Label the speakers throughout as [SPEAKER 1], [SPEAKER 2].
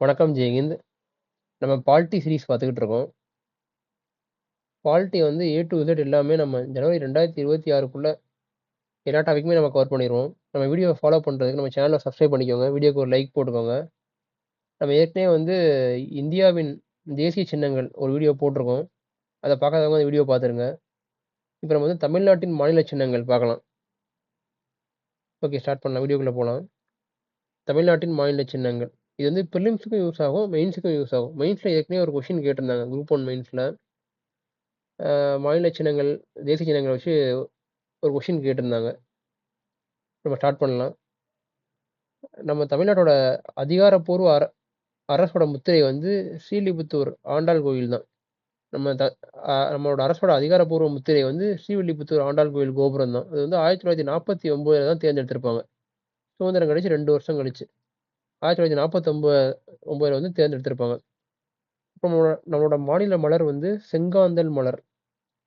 [SPEAKER 1] வணக்கம் ஜெயஹிந்த். நம்ம பால்ட்டி சீரிஸ் பார்த்துக்கிட்டு இருக்கோம். பால்ட்டி வந்து ஏ டு இசட் எல்லாமே நம்ம ஜனவரி 2026க்குள்ள எல்லா டாபிக்குமே நம்ம கவர் பண்ணிடுவோம் நம்ம வீடியோவை ஃபாலோ பண்ணுறதுக்கு நம்ம சேனலை சப்ஸ்கிரைப் பண்ணிக்கோங்க. வீடியோக்கு ஒரு லைக் போட்டுக்கோங்க. நம்ம ஏற்கனவே வந்து இந்தியாவின் தேசிய சின்னங்கள் ஒரு வீடியோ போட்டிருக்கோம். அதை பார்க்காதவங்க அந்த வீடியோ பார்த்துருங்க. இப்போ நம்ம வந்து தமிழ்நாட்டின் மாநில சின்னங்கள் பார்க்கலாம். ஓகே ஸ்டார்ட் பண்ணலாம். வீடியோக்குள்ளே போகலாம் தமிழ்நாட்டின் மாநில சின்னங்கள். இது வந்து ப்ரிலிம்ஸுக்கும் யூஸ் ஆகும், மெயின்ஸுக்கும் யூஸ் ஆகும். மெயின்ஸில் ஏற்கனவே ஒரு கொஷின் கேட்டிருந்தாங்க. குரூப் ஒன் மெயின்ஸில் மாநில சின்னங்கள், தேசிய சின்னங்களை வச்சு ஒரு கொஷின் கேட்டிருந்தாங்க. நம்ம ஸ்டார்ட் பண்ணலாம். நம்ம தமிழ்நாட்டோட அதிகாரப்பூர்வ அர அரசோட முத்திரை வந்து ஸ்ரீவில்லிபுத்தூர் ஆண்டாள் கோயில் தான். நம்ம த நம்மளோட அரசோட அதிகாரப்பூர்வ முத்திரை வந்து ஸ்ரீவில்லிபுத்தூர் ஆண்டாள் கோயில் கோபுரம் தான். அது வந்து 1949ல தான் தேர்ந்தெடுத்திருப்பாங்க. சுதந்திரம் கழிச்சு ரெண்டு வருஷம் கழிச்சு. 1949ல வந்து தேர்ந்தெடுத்திருப்பாங்க. நம்மளோட நம்மளோட மாநில மலர் வந்து செங்காந்தள் மலர்.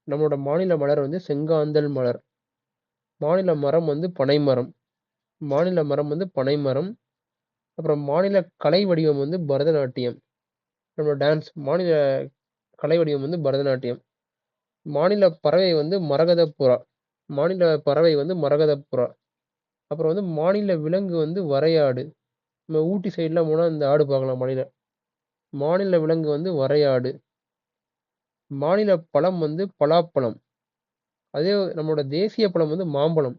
[SPEAKER 1] நம்மளோட மாநில மலர் வந்து செங்காந்தள் மலர். மாநில மரம் வந்து பனைமரம். மாநில மரம் வந்து பனைமரம். அப்புறம் மாநில கலை வடிவம் வந்து பரதநாட்டியம். நம்மளோட டான்ஸ் மாநில கலை வடிவம் வந்து பரதநாட்டியம். மாநில பறவை வந்து மரகதப்புறா. மாநில பறவை வந்து மரகதப்புறா. அப்புறம் வந்து மாநில விலங்கு வந்து வரையாடு. நம்ம ஊட்டி சைட்லாம் போனால் இந்த ஆடு பார்க்கலாம் மலையில் மாநில விலங்கு வந்து வரையாடு. மாநில பழம் வந்து பலாப்பழம். அதே நம்மளோட தேசிய பழம் வந்து மாம்பழம்.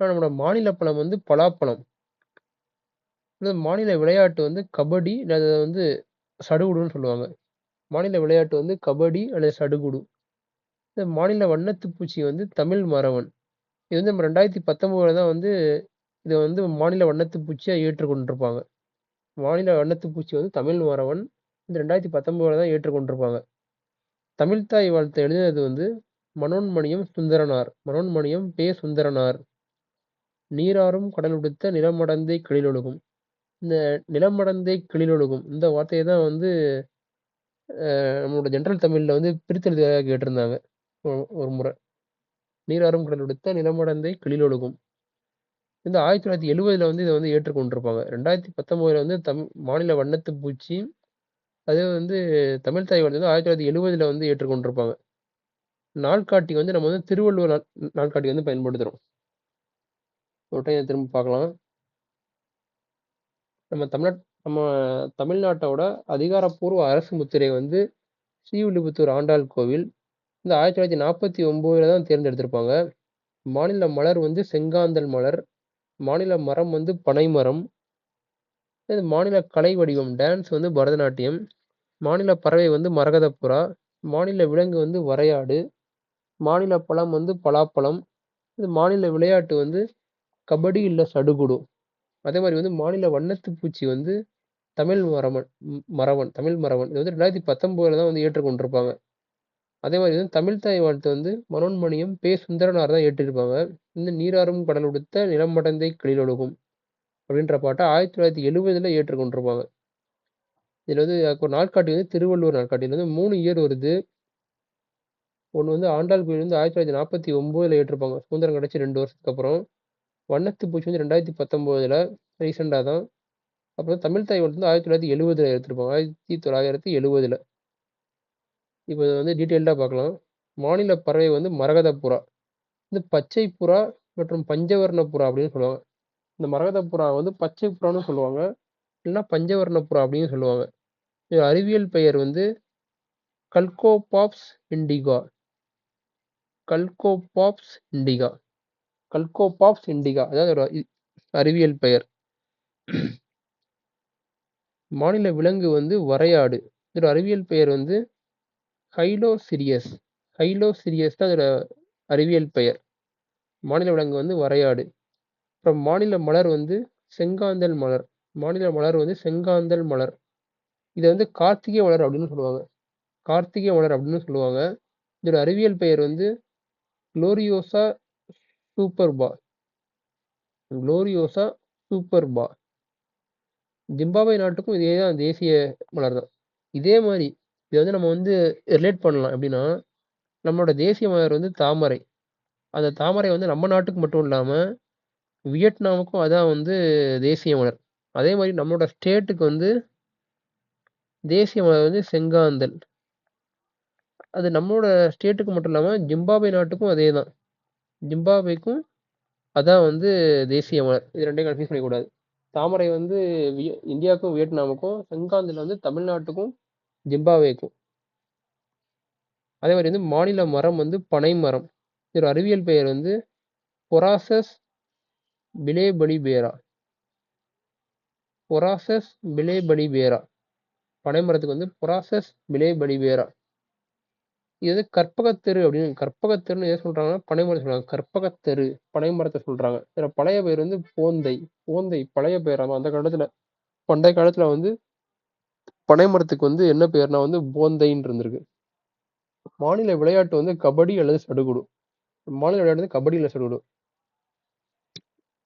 [SPEAKER 1] ஆனால் நம்மளோட மாநில பழம் வந்து பலாப்பழம். மாநில விளையாட்டு வந்து கபடி அல்லது வந்து சடுகுடுன்னு சொல்லுவாங்க. மாநில விளையாட்டு வந்து கபடி அல்லது சடுகுடு. இந்த மாநில வண்ணத்துப்பூச்சி வந்து தமிழ் மறவன். இது வந்து நம்ம 2019ல தான் வந்து இதை வந்து மாநில வண்ணத்து பூச்சியாக ஏற்றுக்கொண்டிருப்பாங்க. மாநில வண்ணத்து பூச்சி வந்து தமிழ் மறவன். ரெண்டாயிரத்தி 2019ல தான் ஏற்றுக்கொண்டிருப்பாங்க. தமிழ்தாய் வாழ்த்து எழுதினது வந்து மனோன்மணியம் சுந்தரனார். மனோன்மணியம் பே சுந்தரனார். நீராறும் கடலுடுத்த நிலமடந்தை கிளிலொழுகும். இந்த நிலமடந்தை கிளிலொழுகும் இந்த வார்த்தையை தான் வந்து நம்மளோட ஜென்ரல் தமிழில் வந்து பிரித்தெழுதியாக கேட்டிருந்தாங்க. ஒரு முறை. நீராறும் கடலுடுத்த நிலமடந்தை கிளிலொழுகும். இந்த 1970ல வந்து இதை வந்து ஏற்றுக்கொண்டிருப்பாங்க. 2019ல வந்து தம் மாநில வண்ணத்து பூச்சி, அதே வந்து தமிழ் தாய் வந்து 1970ல வந்து ஏற்றுக்கொண்டிருப்பாங்க. நாள்காட்டி வந்து நம்ம வந்து திருவள்ளுவர் நாள் நாள்காட்டி வந்து பயன்படுத்துகிறோம் ஒரு டைம் திரும்ப பார்க்கலாம். நம்ம தமிழ்நாட் நம்ம தமிழ்நாட்டோட அதிகாரப்பூர்வ அரசு முத்திரை வந்து ஸ்ரீவில்லிபுத்தூர் ஆண்டாள் கோவில். இந்த 1949ல தான் தேர்ந்தெடுத்திருப்பாங்க. மாநில மலர் வந்து செங்காந்தல் மலர். மாநில மரம் வந்து பனைமரம். மாநில கலை வடிவம் டான்ஸ் வந்து பரதநாட்டியம். மாநில பறவை வந்து மரகதப்புறா. மாநில விலங்கு வந்து வரையாடு. மாநில பழம் வந்து பலாப்பழம். இது மாநில விளையாட்டு வந்து கபடி இல்லை சடுகுடு. அதே மாதிரி வந்து மாநில வண்ணத்து பூச்சி வந்து தமிழ் மரவன் மறவன் தமிழ் மறவன். இது வந்து 2019ல தான் வந்து ஏற்றுக்கொண்டிருப்பாங்க. அதே மாதிரி வந்து தமிழ்த்தாய் வாழ்த்து வந்து மனோன்மணியம் பே சுந்தரனார் தான் ஏற்றிருப்பாங்க இந்த நீராறும் கடலுடுத்த நிலமடந்தை கிளிலொழுகும் அப்படின்ற பாட்டை ஆயிரத்தி தொள்ளாயிரத்தி 1970ல ஏற்றுக்கொண்டிருப்பாங்க. இதில் வந்து ஒரு வந்து திருவள்ளுவர் நாள்காட்டி. வந்து மூணு இயர் வருது. ஒன்று வந்து ஆண்டாள் கோயில் வந்து 1949ல ஏற்றிருப்பாங்க. சுதந்திரம் கிடச்சி ரெண்டு வருஷத்துக்கு அப்புறம். வண்ணத்து பூச்சி வந்து ரெண்டாயிரத்தி பத்தொம்போதில் ரீசெண்டாக தான். அப்புறம் தமிழ் தாய் வந்து 1970ல எடுத்திருப்பாங்க. 1970ல. இப்போ இதை வந்து டீட்டெயில்டாக பார்க்கலாம். மாநில பறவை வந்து மரகதப்புறா. இந்த பச்சை புறா மற்றும் பஞ்சவர்ண புறா அப்படின்னு சொல்லுவாங்க. இந்த மரகதப்புறா வந்து பச்சை புறான்னு சொல்லுவாங்க. இல்லைன்னா பஞ்சவர்ண புறா அப்படின்னு சொல்லுவாங்க. இது அறிவியல் பெயர் வந்து கல்கோபாப்ஸ் இண்டிகா. கல்கோபாப்ஸ் இண்டிகா. கல்கோபாப்ஸ் இண்டிகா. அதாவது ஒரு அறிவியல் பெயர். மாநில விலங்கு வந்து வரையாடு. இதோட அறிவியல் பெயர் வந்து ஹைலோசிரியஸ். ஹைலோசிரியஸ் தான் இதோட அறிவியல் பெயர். மாநில விலங்கு வந்து வரையாடு. அப்புறம் மாநில மலர் வந்து செங்காந்தல் மலர். மாநில மலர் வந்து செங்காந்தள் மலர். இதை வந்து கார்த்திகை மலர் அப்படின்னு சொல்லுவாங்க. கார்த்திகை மலர் அப்படின்னு சொல்லுவாங்க. இதோட அறிவியல் பெயர் வந்து Gloriosa superba. Gloriosa superba. Zimbabwe நாட்டுக்கும் இதே தான் தேசிய மலர் தான். இதே மாதிரி இதை வந்து நம்ம வந்து ரிலேட் பண்ணலாம். எப்படின்னா, நம்மளோட தேசிய மலர் வந்து தாமரை. அந்த தாமரை வந்து நம்ம நாட்டுக்கு மட்டும் இல்லாமல் வியட்நாமுக்கும் அதான் வந்து தேசிய மலர். அதே மாதிரி நம்மளோட ஸ்டேட்டுக்கு வந்து தேசிய மலர் வந்து செங்காந்தல். அது நம்மளோட ஸ்டேட்டுக்கு மட்டும் இல்லாமல் ஜிம்பாபே நாட்டுக்கும் அதே தான் ஜிம்பாபேக்கும் அதான் வந்து தேசிய மலர் இது ரெண்டையும் கன்ஃபியூஸ் பண்ணிக்கூடாது தாமரை வந்து விய- இந்தியாவுக்கும் வியட்நாமுக்கும் செங்காந்தில் வந்து தமிழ்நாட்டுக்கும் ஜிம்பாவேக்கும் அதே மாதிரி வந்து மாநில மரம் வந்து பனை மரம். இதோட அறிவியல் பெயர் வந்து பொராசஸ் பிலேபலிபேரா பொராசஸ் பிலேபலிபேரா பனை மரத்துக்கு வந்து பொராசஸ் பிலேபலிபேரா இது வந்து கற்பகத்தெரு அப்படின்னு கற்பகத்தெருன்னு எதை சொல்றாங்கன்னா பனை மரம் சொல்றாங்க. கற்பகத்தெரு பனை மரத்தை சொல்றாங்க. இதில் பழைய பெயர் வந்து போந்தை. போந்தை பழைய பெயராமா அந்த காலத்துல பண்டைய காலத்துல வந்து பனை மரத்துக்கு வந்து என்ன பெயர்னா வந்து போந்தைன்னு இருந்திருக்கு மாநில விளையாட்டு வந்து கபடி அல்லது சடுகுடு. மாநில விளையாட்டு வந்து கபடி அல்லது சடுகுடு.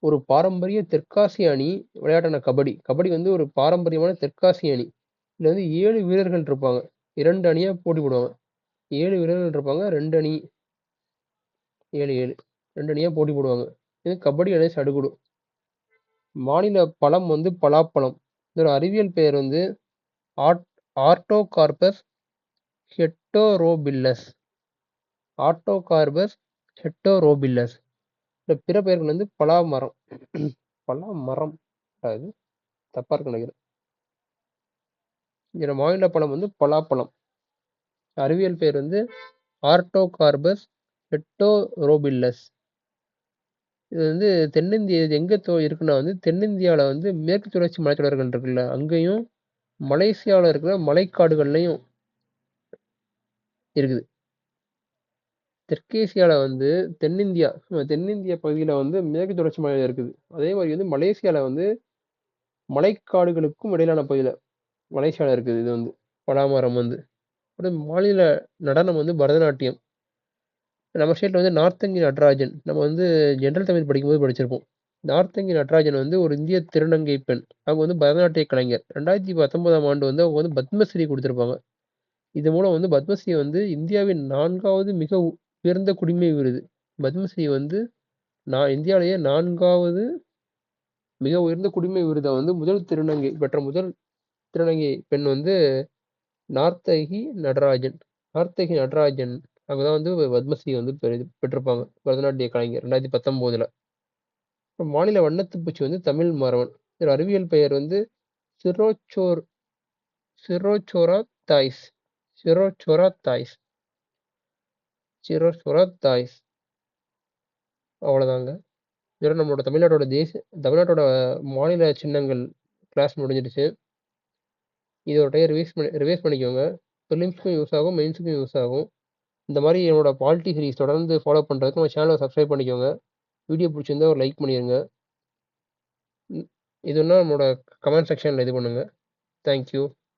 [SPEAKER 1] ஒரு பாரம்பரிய தெற்காசிய அணி விளையாட்டான கபடி. கபடி வந்து ஒரு பாரம்பரியமான தெற்காசிய அணி. இதில் வந்து ஏழு வீரர்கள் இருப்பாங்க. இரண்டு அணியாக போட்டி போடுவாங்க. ஏழு வீரர்கள் இருப்பாங்க. ரெண்டு அணி ஏழு ஏழு. ரெண்டு அணியாக போட்டி போடுவாங்க. இது கபடி அல்லது சடுகுடு. மாநில பழம் வந்து பலாப்பழம். இதோட அறிவியல் பெயர் வந்து ஆர்டோகார்பஸ் ஹெட்டோரோபில்லஸ். ஆர்டோகார்பஸ் ஹெட்டோரோபில்லஸ். இந்த பிற பெயர்கள் வந்து பலா மரம் பலா மரம் அது தப்பா இருக்கு நினைக்கிறேன். இதோட மாநில பழம் வந்து பலாப்பழம். அறிவியல் பெயர் வந்து ஆர்டோகார்பஸ் ஹெட்டோரோபில்லஸ். இது வந்து தென்னிந்திய எங்கே எங்க தோ இருக்குன்னா வந்து தென்னிந்தியாவில் வந்து மேற்கு தொடர்ச்சி மலைத்தொடர்கள் இருக்குல்ல அங்கேயும் மலேசியாவில் இருக்கிற மலைக்காடுகள்லையும் இருக்குது. தெற்கேசியாவில் வந்து தென்னிந்தியா தென்னிந்திய பகுதியில் வந்து மேற்கு தொடர்ச்சி மலை இருக்குது. அதே மாதிரி வந்து மலேசியாவில் வந்து மலைக்காடுகளுக்கும் இடையிலான பகுதியில் மலேசியாவில் இருக்குது இது வந்து பலாமரம் வந்து. அப்புறம் மாநில நடனம் வந்து பரதநாட்டியம். நம்ம ஸ்டேட்டில் வந்து நார்த்தங்கி நடராஜன். நம்ம வந்து ஜென்ரல் தமிழ் படிக்கும்போது படிச்சிருப்போம். நார்த்தங்கி நடராஜன் வந்து ஒரு இந்திய திருநங்கை பெண். அவங்க வந்து பரதநாட்டிய கலைஞர். ரெண்டாயிரத்தி பத்தொன்பதாம் ஆண்டு வந்து அவங்க வந்து பத்மஸ்ரீ கொடுத்துருப்பாங்க. இது மூலம் வந்து பத்மஸ்ரீ வந்து இந்தியாவின் நான்காவது மிக உயர்ந்த குடிமை விருது. பத்மஸ்ரீ வந்து நான் இந்தியாவிலேயே நான்காவது மிக உயர்ந்த குடிமை விருதை வந்து முதல் திருநங்கை பெற்ற முதல் திருநங்கை பெண் வந்து நார்த்தகி நடராஜன். நார்த்தகி நடராஜன். அவங்க தான் வந்து பத்மஸ்ரீ வந்து பெற்றிருப்பாங்க. பரதநாட்டிய கலைஞர். ரெண்டாயிரத்தி பத்தொம்போதில் மாநில வண்ணத்துப்பூச்சி வந்து தமிழ் மரவன். இதோட அறிவியல் பெயர் வந்து சிரோச்சோர் சிரோச்சோரா தாய்ஸ் சிரோச்சோரா தாய்ஸ் சிரோச்சோரா தாய்ஸ் அவ்வளோதாங்க இதோட நம்மளோட தமிழ்நாட்டோட தேச தமிழ்நாட்டோட மாநில சின்னங்கள் கிளாஸ் முடிஞ்சிடுச்சு. இதோட ரிவைஸ் பண்ணி ரிவைஸ் பண்ணிக்கோங்க. ப்ரிலிம்ஸ்க்கும் யூஸ் ஆகும் மெயின்ஸுக்கும் யூஸ் ஆகும். இந்த மாதிரி என்னோட பாலிட்டி சீரிஸ் தொடர்ந்து ஃபாலோ பண்ணுறதுக்கு நம்ம சேனலை சப்ஸ்கிரைப் பண்ணிக்கோங்க. வீடியோ பிடிச்சிருந்தா ஒரு லைக் பண்ணிடுங்க ம், இதுன்னா நம்மளோட கமெண்ட் செக்ஷனில் இது பண்ணுங்கள் தேங்க்யூ